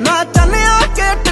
ਨਾ ਚੰਨਿਆ ਕੇ